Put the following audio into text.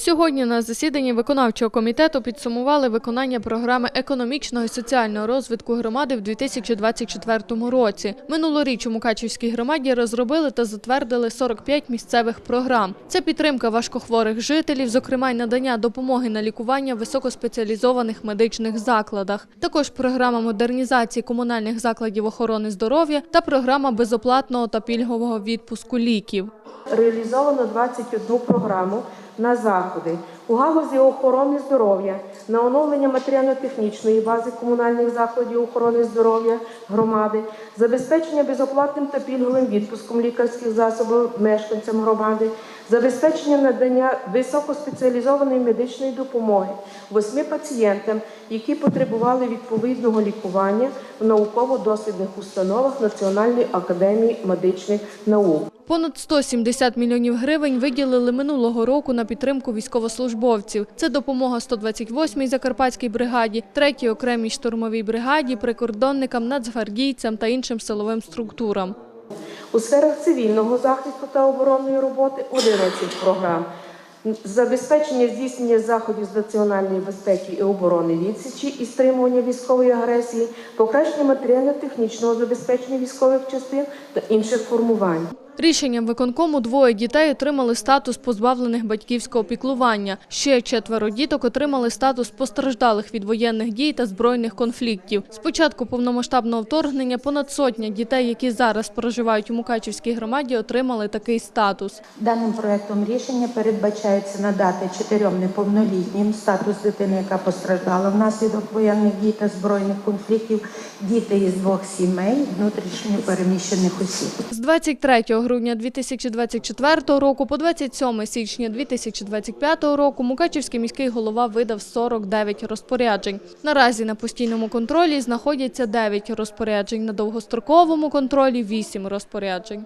Сьогодні на засіданні виконавчого комітету підсумували виконання програми економічного і соціального розвитку громади в 2024 році. Минулоріч у Мукачівській громаді розробили та затвердили 45 місцевих програм. Це підтримка важкохворих жителів, зокрема й надання допомоги на лікування в високоспеціалізованих медичних закладах. Також програма модернізації комунальних закладів охорони здоров'я та програма безоплатного та пільгового відпуску ліків. Реалізовано 21 програму на заходи. У галузі охорони здоров'я, на оновлення матеріально-технічної бази комунальних закладів охорони здоров'я громади, забезпечення безоплатним та пільговим відпуском лікарських засобів мешканцям громади, забезпечення надання високоспеціалізованої медичної допомоги восьми пацієнтам, які потребували відповідного лікування в науково-дослідних установах Національної академії медичних наук. Понад 170 мільйонів гривень виділили минулого року на підтримку військовослужбовців. Це допомога 128-й Закарпатській бригаді, 3-й окремій штурмовій бригаді, прикордонникам, нацгвардійцям та іншим силовим структурам. У сферах цивільного захисту та оборонної роботи 11 програм. Забезпечення здійснення заходів з національної безпеки і оборони відсічі і стримування військової агресії, покращення матеріально-технічного забезпечення військових частин та інших формувань. Рішенням виконкому двоє дітей отримали статус позбавлених батьківського піклування. Ще четверо діток отримали статус постраждалих від воєнних дій та збройних конфліктів. З початку повномасштабного вторгнення понад сотня дітей, які зараз проживають у Мукачівській громаді, отримали такий статус. Даним проектом рішення передбачається надати чотирьом неповнолітнім статус дитини, яка постраждала внаслідок воєнних дій та збройних конфліктів, діти із двох сімей внутрішньо переміщених осіб. З 23 грудня 2024 року по 27 січня 2025 року Мукачівський міський голова видав 49 розпоряджень. Наразі на постійному контролі знаходяться 9 розпоряджень, на довгостроковому контролі 8 розпоряджень.